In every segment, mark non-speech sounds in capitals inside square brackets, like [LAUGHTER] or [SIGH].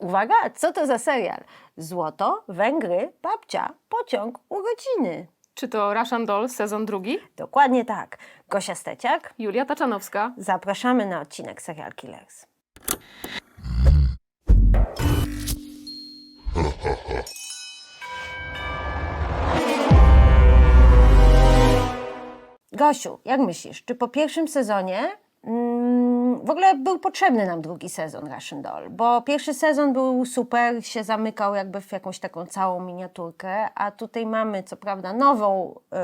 Uwaga, co to za serial? Złoto, Węgry, babcia, pociąg, urodziny. Czy to Russian Doll, sezon drugi? Dokładnie tak. Gosia Steciak, Julia Taczanowska. zapraszamy na odcinek Serial Killers. Gosiu, jak myślisz, czy po pierwszym sezonie mm, w ogóle był potrzebny nam drugi sezon Russian Doll? Bo pierwszy sezon był super, się zamykał jakby w jakąś taką całą miniaturkę, a tutaj mamy co prawda nową y,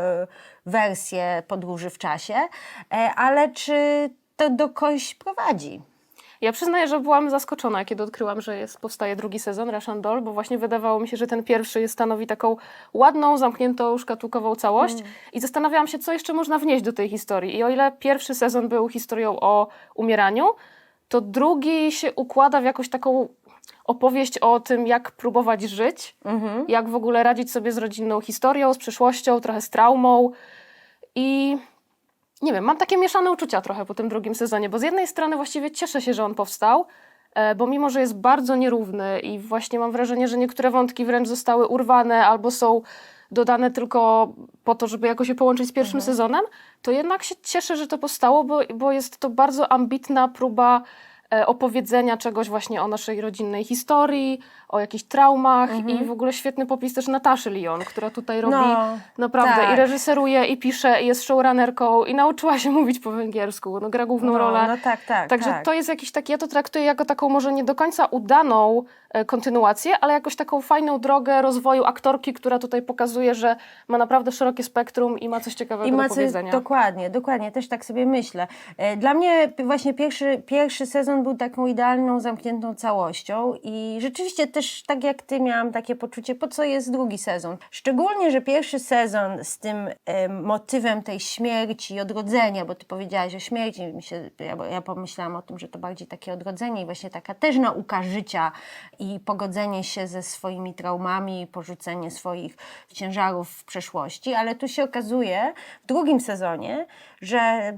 wersję podróży w czasie, e, ale czy to do kogoś prowadzi? Ja przyznaję, że byłam zaskoczona, kiedy odkryłam, że jest, powstaje drugi sezon Russian Doll, bo właśnie wydawało mi się, że ten pierwszy jest stanowi taką ładną, zamkniętą, szkatułkową całość i zastanawiałam się, co jeszcze można wnieść do tej historii. I o ile pierwszy sezon był historią o umieraniu, to drugi się układa w jakąś taką opowieść o tym, jak próbować żyć, jak w ogóle radzić sobie z rodzinną historią, z przyszłością, trochę z traumą. I nie wiem, mam takie mieszane uczucia trochę po tym drugim sezonie, bo z jednej strony właściwie cieszę się, że on powstał, e, bo mimo, że jest bardzo nierówny i właśnie mam wrażenie, że niektóre wątki wręcz zostały urwane albo są dodane tylko po to, żeby jakoś je połączyć z pierwszym sezonem, to jednak się cieszę, że to powstało, bo, bo jest to bardzo ambitna próba opowiedzenia czegoś właśnie o naszej rodzinnej historii, o jakichś traumach i w ogóle świetny popis też Nataszy Lyon, która tutaj robi No, naprawdę tak. i reżyseruje, i pisze, i jest showrunnerką, i nauczyła się [LAUGHS] mówić po węgiersku, no gra główną No, rolę. no tak, tak, Także tak. to jest jakiś taki, ja to traktuję jako taką może nie do końca udaną e, kontynuację, ale jakoś taką fajną drogę rozwoju aktorki, która tutaj pokazuje, że ma naprawdę szerokie spektrum i ma coś ciekawego I do ma coś, powiedzenia. dokładnie, dokładnie, też tak sobie myślę. E, Dla mnie właśnie pierwszy, pierwszy sezon był taką idealną, zamkniętą całością i rzeczywiście też tak jak ty miałam takie poczucie, po co jest drugi sezon. Szczególnie, że pierwszy sezon z tym e, motywem tej śmierci i odrodzenia, bo ty powiedziałaś o śmierci, mi się, ja, ja pomyślałam o tym, że to bardziej takie odrodzenie i właśnie taka też nauka życia i pogodzenie się ze swoimi traumami, porzucenie swoich ciężarów w przeszłości, ale tu się okazuje w drugim sezonie, że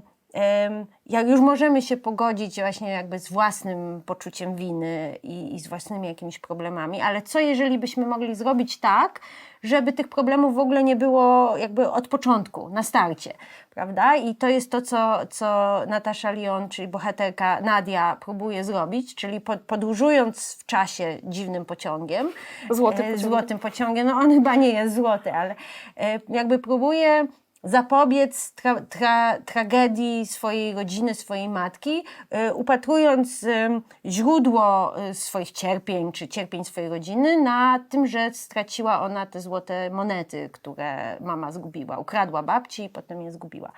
jak już możemy się pogodzić właśnie jakby z własnym poczuciem winy i, i z własnymi jakimiś problemami, ale co jeżeli byśmy mogli zrobić tak, żeby tych problemów w ogóle nie było jakby od początku, na starcie, prawda? I to jest to, co, co Natasza Lyon, czyli bohaterka Nadia próbuje zrobić, czyli po, podróżując w czasie dziwnym pociągiem, Złotym e, pociągiem. złotym pociągiem, no on chyba nie jest złoty, ale e, jakby próbuje zapobiec tra, tra, tragedii swojej rodziny, swojej matki, e, upatrując em, źródło e, swoich cierpień, czy cierpień swojej rodziny na tym, że straciła ona te złote monety, które mama zgubiła. Ukradła babci i potem je zgubiła.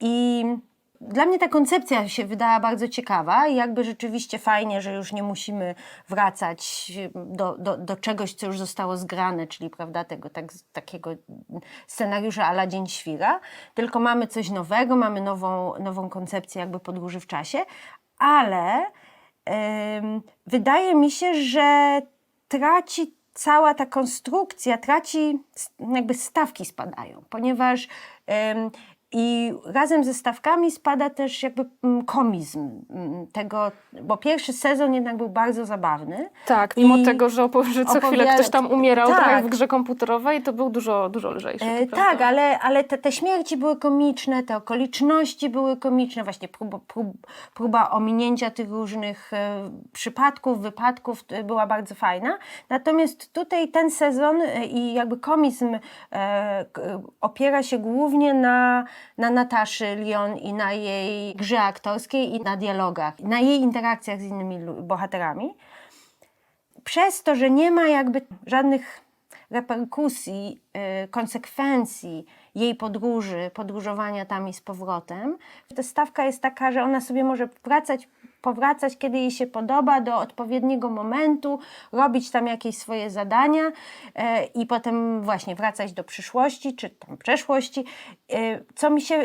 I dla mnie ta koncepcja się wydała bardzo ciekawa i jakby rzeczywiście fajnie, że już nie musimy wracać do, do, do czegoś, co już zostało zgrane, czyli prawda, tego tak, takiego scenariusza ala Dzień Świra, tylko mamy coś nowego, mamy nową, nową koncepcję jakby podróży w czasie, ale em, wydaje mi się, że traci cała ta konstrukcja, traci, jakby stawki spadają, ponieważ i razem ze stawkami spada też jakby mm, komizm mm, tego, bo pierwszy sezon jednak był bardzo zabawny. Tak, mimo I tego, że, opo- że co chwilę ktoś tam umierał, Tak. tak w grze komputerowej, to był dużo, dużo lżejszy. E, tak, ale, ale te, te śmierci były komiczne, te okoliczności były komiczne, właśnie próba, prób, próba ominięcia tych różnych e, przypadków, wypadków e, była bardzo fajna. Natomiast tutaj ten sezon e, i jakby komizm e, opiera się głównie na, na Nataszy Lyon i na jej grze aktorskiej i na dialogach, na jej interakcjach z innymi bohaterami. Przez to, że nie ma jakby żadnych reperkusji, y, konsekwencji jej podróży, podróżowania tam i z powrotem, ta stawka jest taka, że ona sobie może wracać, powracać, kiedy jej się podoba, do odpowiedniego momentu, robić tam jakieś swoje zadania e, i potem właśnie wracać do przyszłości czy tam przeszłości. E, co mi się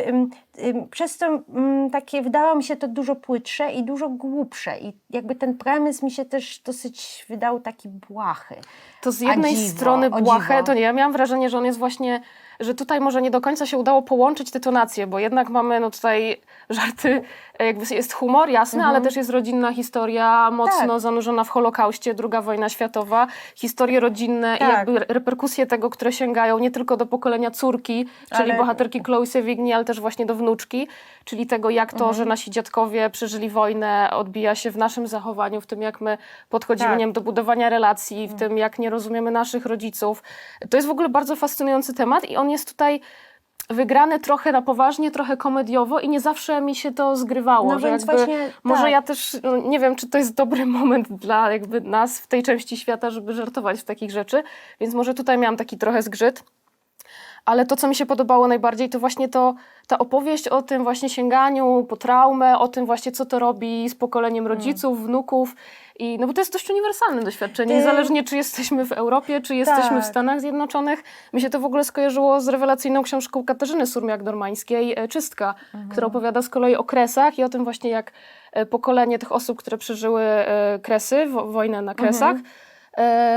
przez to ym, takie wydało mi się to dużo płytsze i dużo głupsze. I jakby ten premis mi się też dosyć wydał taki błahy. To z jednej dziwo, strony błahe, to nie, ja miałam wrażenie, że on jest właśnie, że tutaj może nie do końca się udało połączyć te tonacje, bo jednak mamy no tutaj żarty, e, jakby jest humor, jasne, ale też jest rodzinna historia, mocno Mhm. Tak. zanurzona w Holokauście, II wojna światowa, historie rodzinne i Tak. jakby reperkusje tego, które sięgają nie tylko do pokolenia córki, czyli Ale- bohaterki Chloe Sevigny, ale też właśnie do wnuczki, czyli tego, jak to, Mhm. że nasi dziadkowie przeżyli wojnę, odbija się w naszym zachowaniu, w tym, jak my podchodzimy Tak. wiem, do budowania relacji, w tym, jak nie rozumiemy naszych rodziców. To jest w ogóle bardzo fascynujący temat i on jest tutaj wygrany trochę na poważnie, trochę komediowo i nie zawsze mi się to zgrywało. No że jakby, właśnie może tak. ja też no, nie wiem, czy to jest dobry moment dla jakby nas w tej części świata, żeby żartować z takich rzeczy, więc może tutaj miałam taki trochę zgrzyt. Ale to, co mi się podobało najbardziej, to właśnie to, ta opowieść o tym właśnie sięganiu po traumę, o tym właśnie, co to robi z pokoleniem rodziców, wnuków. I, no bo to jest dość uniwersalne doświadczenie, Ty- niezależnie czy jesteśmy w Europie, czy jesteśmy w Tak. Stanach Zjednoczonych. Mi się to w ogóle skojarzyło z rewelacyjną książką Katarzyny Surmiak-Dormańskiej, e, Czystka, która opowiada z kolei o kresach i o tym właśnie, jak e, pokolenie tych osób, które przeżyły e, kresy, wo- wojnę na kresach, e,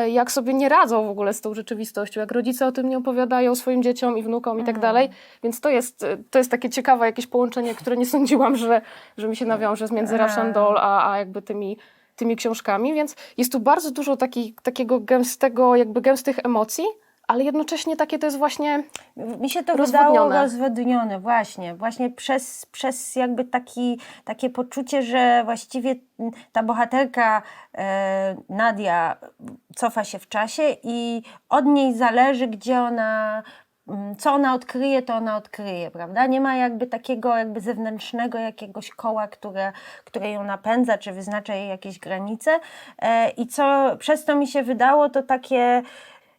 jak sobie nie radzą w ogóle z tą rzeczywistością, jak rodzice o tym nie opowiadają swoim dzieciom i wnukom i tak dalej. Więc to jest, e, to jest takie ciekawe jakieś połączenie, które nie [LAUGHS] sądziłam, że, że mi się nawiąże między Russian Doll a, a jakby tymi, tymi książkami. Więc jest tu bardzo dużo taki, takiego gęstego, jakby gęstych emocji, ale jednocześnie takie to jest właśnie Mi się to wydało rozwodnione, właśnie. Właśnie przez, przez jakby taki, takie poczucie, że właściwie ta bohaterka e, Nadia cofa się w czasie i od niej zależy, gdzie ona mm, co ona odkryje, to ona odkryje, prawda? Nie ma jakby takiego jakby zewnętrznego jakiegoś koła, które, które ją napędza, czy wyznacza jej jakieś granice. E, I co przez to mi się wydało, to takie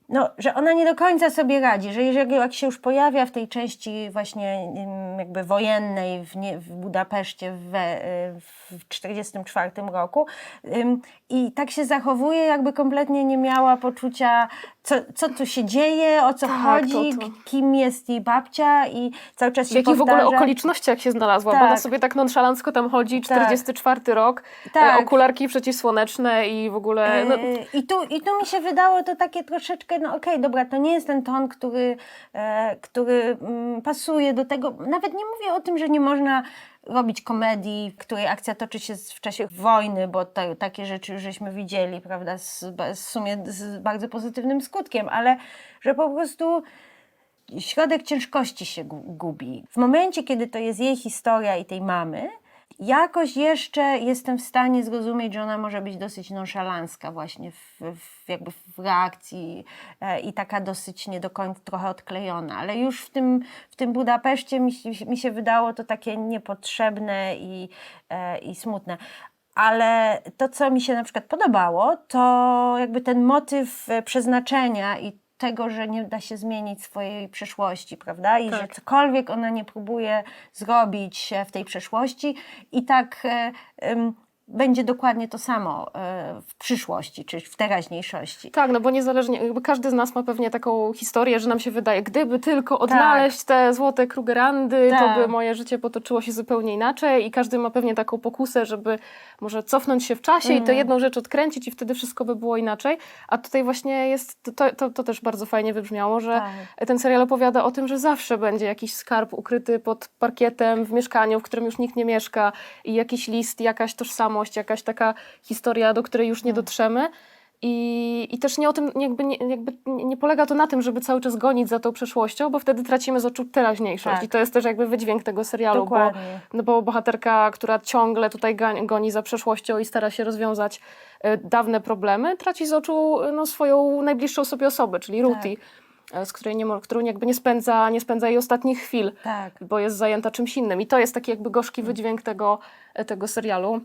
no, że ona nie do końca sobie radzi, że jeżeli jak się już pojawia w tej części właśnie jakby wojennej w, nie, w Budapeszcie w, w 1944 roku ym, i tak się zachowuje, jakby kompletnie nie miała poczucia, co, co tu się dzieje, o co Tak, chodzi, to- to. kim jest jej babcia i cały czas w się jakich w ogóle okolicznościach się znalazła, bo Tak. ona sobie tak nonszalancko tam chodzi, 44 rok, Tak. e, okularki przeciwsłoneczne i w ogóle... No, Yy, I, tu, I tu mi się wydało to takie troszeczkę, no okej, dobra, to nie jest ten ton, który, e, który mm, pasuje do tego. Nawet nie mówię o tym, że nie można robić komedii, której akcja toczy się z- w czasie wojny, bo to, takie rzeczy już żeśmy widzieli, prawda, z, w sumie z bardzo pozytywnym skutkiem, ale że po prostu środek ciężkości się gu- gubi. W momencie, kiedy to jest jej historia i tej mamy, jakoś jeszcze jestem w stanie zrozumieć, że ona może być dosyć nonszalancka właśnie w, w, jakby w reakcji e, i taka dosyć nie do końca trochę odklejona, ale już w tym, w tym Budapeszcie mi, mi się wydało to takie niepotrzebne i, e, i smutne. Ale to, co mi się na przykład podobało, to jakby ten motyw e, przeznaczenia i tego, że nie da się zmienić swojej przeszłości, prawda? I że Tak. cokolwiek ona nie próbuje zrobić e, w tej przeszłości i tak e, em, będzie dokładnie to samo e, w przyszłości, czy w teraźniejszości. Tak, no bo niezależnie, jakby każdy z nas ma pewnie taką historię, że nam się wydaje, gdyby tylko odnaleźć te złote Krugerandy, to Tak. by moje życie potoczyło się zupełnie inaczej i każdy ma pewnie taką pokusę, żeby może cofnąć się w czasie i tę Mhm. jedną rzecz odkręcić i wtedy wszystko by było inaczej. A tutaj właśnie jest, to, to, to też bardzo fajnie wybrzmiało, że Tak. ten serial opowiada o tym, że zawsze będzie jakiś skarb ukryty pod parkietem w mieszkaniu, w którym już nikt nie mieszka i jakiś list, jakaś tożsamość, jakaś taka historia, do której już nie Tak. dotrzemy. I, I też nie o tym, jakby nie, jakby nie polega to na tym, żeby cały czas gonić za tą przeszłością, bo wtedy tracimy z oczu teraźniejszość. Tak. I to jest też jakby wydźwięk tego serialu, bo, no bo bohaterka, która ciągle tutaj goni za przeszłością i stara się rozwiązać e, dawne problemy, traci z oczu e, no, swoją najbliższą sobie osobę, czyli Ruti, e, z której nie, którą jakby nie spędza, nie spędza jej ostatnich chwil Tak. bo jest zajęta czymś innym. I to jest taki jakby gorzki wydźwięk tego, tego serialu.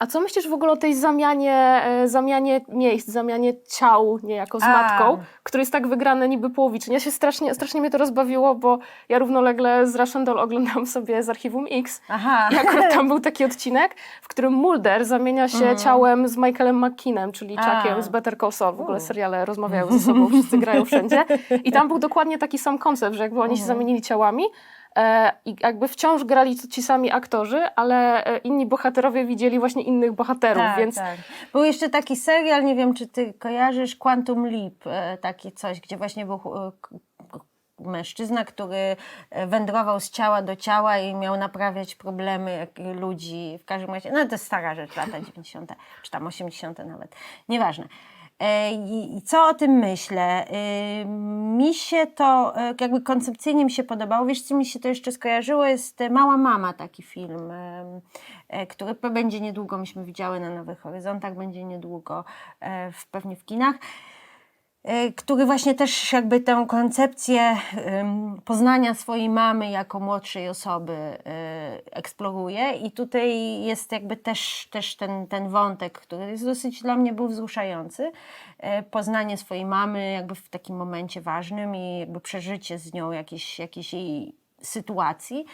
A co myślisz w ogóle o tej zamianie, e, zamianie miejsc, zamianie ciał niejako z A. matką, który jest tak wygrany niby połowicznie? Ja się strasznie, strasznie mnie to rozbawiło, bo ja równolegle z Russian Doll oglądam sobie z Archiwum X Aha. i akurat tam był taki odcinek, w którym Mulder zamienia się ciałem z Michaelem McKinnem, czyli Mhm. Chuckiem z Better Call Saul. W ogóle seriale rozmawiają ze sobą, wszyscy grają wszędzie. I tam był dokładnie taki sam koncept, że jakby oni Mhm. się zamienili ciałami, I jakby wciąż grali ci sami aktorzy, ale e, inni bohaterowie widzieli właśnie innych bohaterów, Tak, więc tak. Był jeszcze taki serial, nie wiem czy ty kojarzysz, Quantum Leap, e, takie coś, gdzie właśnie był e, mężczyzna, który e, wędrował z ciała do ciała i miał naprawiać problemy ludzi. W każdym razie, no to jest stara rzecz, lata 90., czy tam 80. nawet, nieważne. E, I co o tym myślę? Y, Mi się to e, jakby koncepcyjnie mi się podobało. Wiesz, co mi się to jeszcze skojarzyło? Jest e, Mała Mama, taki film, e, który będzie niedługo, myśmy widziały na Nowych Horyzontach, będzie niedługo e, w, pewnie w kinach e, który właśnie też jakby tę koncepcję poznania swojej mamy jako młodszej osoby e, eksploruje i tutaj jest jakby też, też ten, ten wątek, który jest dosyć dla mnie był wzruszający. E, Poznanie swojej mamy jakby w takim momencie ważnym i jakby przeżycie z nią jakiejś, jakiejś jej sytuacji.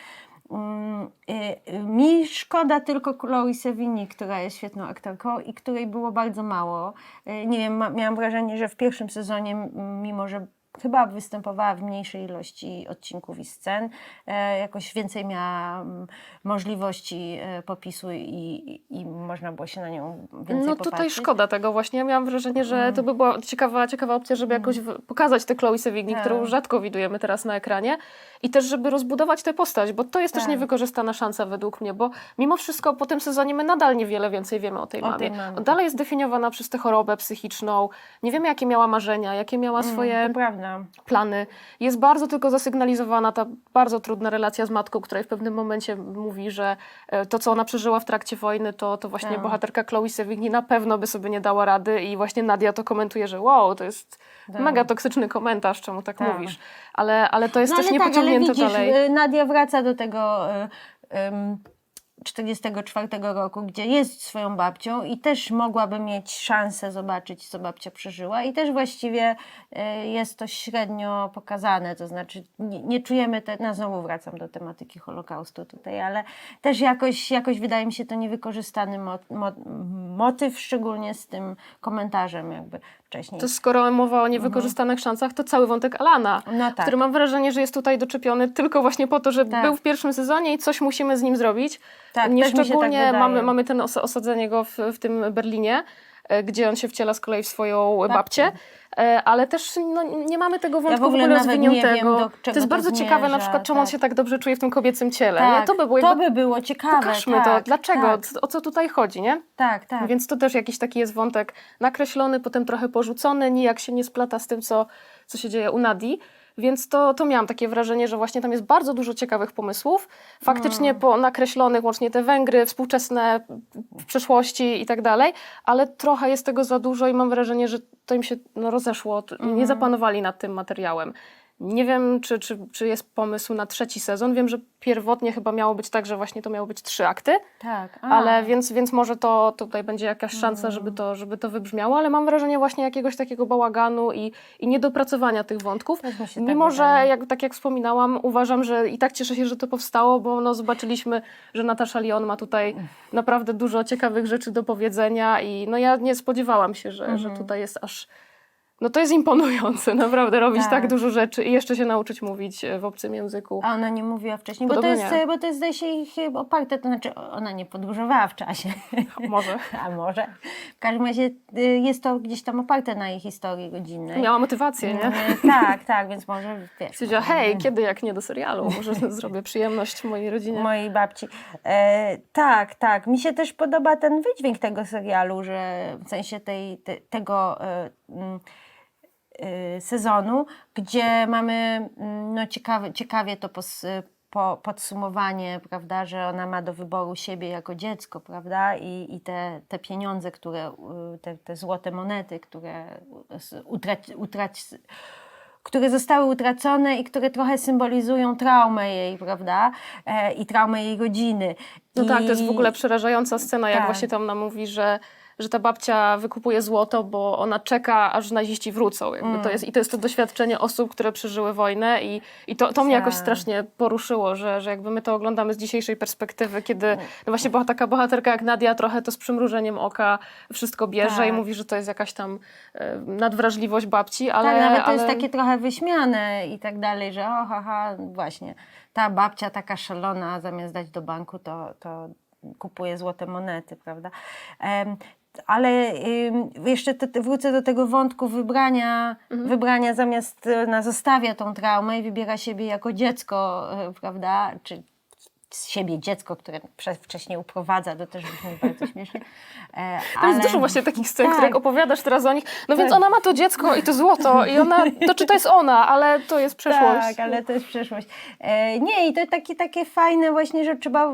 Y, y, Mi szkoda tylko Chloe Sevigny, która jest świetną aktorką i której było bardzo mało. Y, Nie wiem, miałam wrażenie, że w pierwszym sezonie, mimo że chyba występowała w mniejszej ilości odcinków i scen, e, jakoś więcej miała mm, możliwości e, popisu i, i można było się na nią więcej no popatrzeć. tutaj szkoda tego właśnie. Ja miałam wrażenie, że Mm. to by była ciekawa, ciekawa opcja, żeby jakoś w- pokazać tę Chloe Sevigny, Tak. którą rzadko widujemy teraz na ekranie i też, żeby rozbudować tę postać, bo to jest też Tak. niewykorzystana szansa według mnie, bo mimo wszystko po tym sezonie my nadal niewiele więcej wiemy o tej O mamie. tej. Dalej jest definiowana przez tę chorobę psychiczną. Nie wiemy, jakie miała marzenia, jakie miała swoje Mm, Prawda. plany. Jest bardzo tylko zasygnalizowana ta bardzo trudna relacja z matką, której w pewnym momencie mówi, że e, to, co ona przeżyła w trakcie wojny, to, to właśnie Tak. bohaterka Chloe Sevigny na pewno by sobie nie dała rady i właśnie Nadia to komentuje, że wow, to jest Tak. mega toksyczny komentarz, czemu tak, Tak. mówisz. Ale, ale to jest No też ale nie tak, ale pociągnięte widzisz, dalej. y, Nadia wraca do tego y, 44 roku, gdzie jest swoją babcią i też mogłaby mieć szansę zobaczyć, co babcia przeżyła. I też właściwie y, jest to średnio pokazane, to znaczy nie, nie czujemy, te, no znowu wracam do tematyki Holokaustu tutaj, ale też jakoś, jakoś wydaje mi się to niewykorzystany mo, mo, motyw, szczególnie z tym komentarzem jakby wcześniej. To skoro mowa o niewykorzystanych szansach, to cały wątek Alana, Mhm. No tak. który mam wrażenie, że jest tutaj doczepiony tylko właśnie po to, że Tak. był w pierwszym sezonie i coś musimy z nim zrobić. Tak, Nie się tak szczególnie wydaje. mamy, mamy ten os- osadzenie go w, w tym Berlinie, gdzie on się wciela z kolei w swoją babcię, e, ale też no, nie mamy tego wątku w ogóle w ogóle nie rozwiniętego. to jest to bardzo ciekawe na przykład, czemu on tak. się tak dobrze czuje w tym kobiecym ciele. tak, nie? To by było to by było ciekawe. pokażmy tak, to, dlaczego, Tak, o co tutaj chodzi, nie? tak. tak. Więc to też jakiś taki jest wątek nakreślony, potem trochę porzucony, nijak się nie splata z tym, co, co się dzieje u Nadi. Więc to, to miałam takie wrażenie, że właśnie tam jest bardzo dużo ciekawych pomysłów, faktycznie Mm. po nakreślonych, łącznie te Węgry, współczesne w przeszłości i tak dalej, ale trochę jest tego za dużo i mam wrażenie, że to im się no, rozeszło, t- Mhm. nie zapanowali nad tym materiałem. Nie wiem, czy, czy, czy jest pomysł na trzeci sezon. Wiem, że pierwotnie chyba miało być tak, że właśnie to miało być trzy akty. tak. A, Ale więc, więc może to tutaj będzie jakaś szansa, żeby Mm. to, żeby to wybrzmiało, ale mam wrażenie właśnie jakiegoś takiego bałaganu i, i niedopracowania tych wątków. Też mi się tak Mimo, że wydaje. jak, tak jak wspominałam, uważam, że i tak cieszę się, że to powstało, bo no, zobaczyliśmy, że Natasza Lyon ma tutaj naprawdę dużo ciekawych rzeczy do powiedzenia i no ja nie spodziewałam się, że, że Mhm. tutaj jest aż... No to jest imponujące, [LAUGHS] naprawdę robić tak. Tak. dużo rzeczy i jeszcze się nauczyć mówić e, w obcym języku. A ona nie mówiła wcześniej, bo to, jest, bo to jest, zdaje się, ich oparte, to znaczy ona nie podróżowała w czasie. [LAUGHS] Może. [LAUGHS] A może. W każdym razie y, jest to gdzieś tam oparte na jej historii godzinnej. Miała motywację, nie? Y, Tak, tak, więc może wiesz. Stwierdziła, hej, kiedy jak nie do serialu? Może zrobię przyjemność mojej rodzinie. mojej babci. E, tak, tak. Mi się też podoba ten wydźwięk tego serialu, że w sensie tej, te, tego e, mm, e, sezonu, gdzie mamy mm, no, ciekawe, ciekawie to pos, po, podsumowanie, prawda, że ona ma do wyboru siebie jako dziecko, prawda, i, i te, te pieniądze, które, y, te, te złote monety, które utraci, utraci, które zostały utracone i które trochę symbolizują traumę jej, prawda? E, I traumę jej rodziny. No I... tak, to jest w ogóle przerażająca scena, jak Tak. właśnie tam nam mówi, że że ta babcia wykupuje złoto, bo ona czeka, aż naziści wrócą. Jakby Mm. to jest, I to jest to doświadczenie osób, które przeżyły wojnę i, i to, to mnie jakoś Tak. strasznie poruszyło, że, że jakby my to oglądamy z dzisiejszej perspektywy, kiedy no właśnie taka bohaterka jak Nadia trochę to z przymrużeniem oka wszystko bierze Tak. i mówi, że to jest jakaś tam e, nadwrażliwość babci, ale... tak, nawet to ale... jest takie trochę wyśmiane i tak dalej, że o, haha, właśnie, ta babcia taka szalona, zamiast dać do banku, to, to kupuje złote monety, prawda? Ale jeszcze te, wrócę do tego wątku wybrania, wybrania zamiast y, na zostawia tą traumę i wybiera siebie jako dziecko, y, prawda? Czy z siebie dziecko, które wcześniej uprowadza, to też brzmi bardzo [LAUGHS] śmiesznie. E, To jest ale- dużo właśnie takich scen, Tak. które jak opowiadasz teraz o nich. No więc Tak. ona ma to dziecko i to złoto i ona, to czy to jest ona, ale to jest przeszłość. Tak, ale to jest przyszłość. E, nie, i to takie, takie fajne właśnie, że trzeba,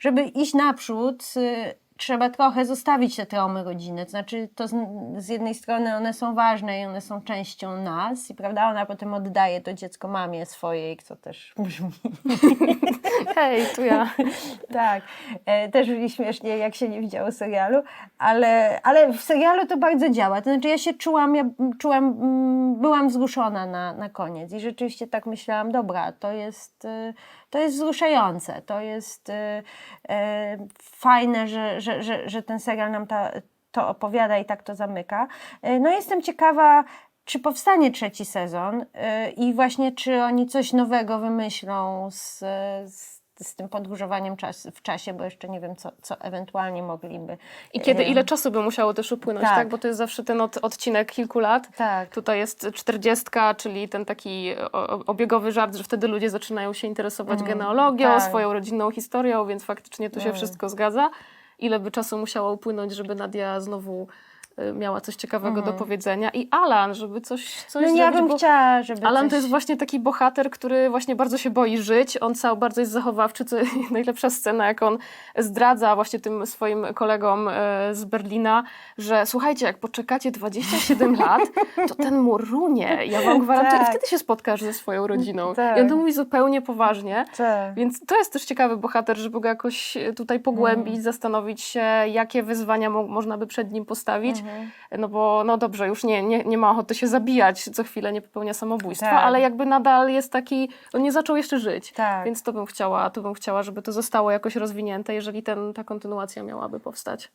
żeby iść naprzód, y, trzeba trochę zostawić te traumy rodziny. To znaczy, to z, z jednej strony one są ważne i one są częścią nas, i prawda, ona potem oddaje to dziecko mamie swojej, co też [LAUGHS] brzmi [LAUGHS] Hej, tu ja. [LAUGHS] tak, e, też brzmi śmiesznie, jak się nie widziało serialu, ale, ale w serialu to bardzo działa. To znaczy ja się czułam, ja czułam, mm, byłam wzruszona na, na koniec i rzeczywiście tak myślałam, dobra, to jest, y, to jest wzruszające, to jest y, e, fajne, że, że, że, że ten serial nam ta, to opowiada i tak to zamyka. E, No jestem ciekawa, czy powstanie trzeci sezon y, i właśnie czy oni coś nowego wymyślą z, z, z tym podróżowaniem czas, w czasie, bo jeszcze nie wiem, co, co ewentualnie mogliby. I kiedy, ile czasu by musiało też upłynąć, Tak. tak? Bo to jest zawsze ten od, odcinek kilku lat. Tak. Tutaj jest czterdziestka, czyli ten taki obiegowy żart, że wtedy ludzie zaczynają się interesować genealogią, tak. swoją rodzinną historią, więc faktycznie tu się Mm. wszystko zgadza. Ile by czasu musiało upłynąć, żeby Nadia znowu miała coś ciekawego do powiedzenia. I Alan, żeby coś, coś Mhm. No ja bym bo... chciała, żeby Alan coś... to jest właśnie taki bohater, który właśnie bardzo się boi żyć. On cały bardzo jest zachowawczy, co [LAUGHS] najlepsza scena, jak on zdradza właśnie tym swoim kolegom e, z Berlina, że słuchajcie, jak poczekacie 27 [LAUGHS] lat, to ten mur runie. Ja wam [LAUGHS] gwarantuję, Tak. i wtedy się spotkasz ze swoją rodziną. Tak. I on to mówi zupełnie poważnie. Tak. Więc to jest też ciekawy bohater, żeby go jakoś tutaj pogłębić, Mm. zastanowić się, jakie wyzwania mo- można by przed nim postawić. Mhm. No bo, no dobrze, już nie, nie, nie ma ochoty się zabijać, co chwilę nie popełnia samobójstwa, Tak. ale jakby nadal jest taki, on nie zaczął jeszcze żyć. Tak. Więc to bym chciała, to bym chciała, żeby to zostało jakoś rozwinięte, jeżeli ten, ta kontynuacja miałaby powstać.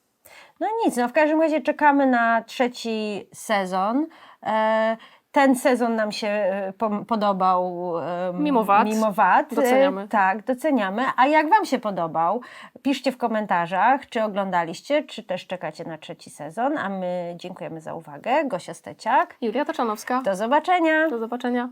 No nic, no w każdym razie czekamy na trzeci sezon. E, ten sezon nam się e, podobał. Mimo wad. Mimo wad. E, Doceniamy. tak, doceniamy. A jak Wam się podobał? Piszcie w komentarzach, czy oglądaliście, czy też czekacie na trzeci sezon. A my dziękujemy za uwagę. Gosia Steciak. Julia Taczanowska, Do zobaczenia. do zobaczenia.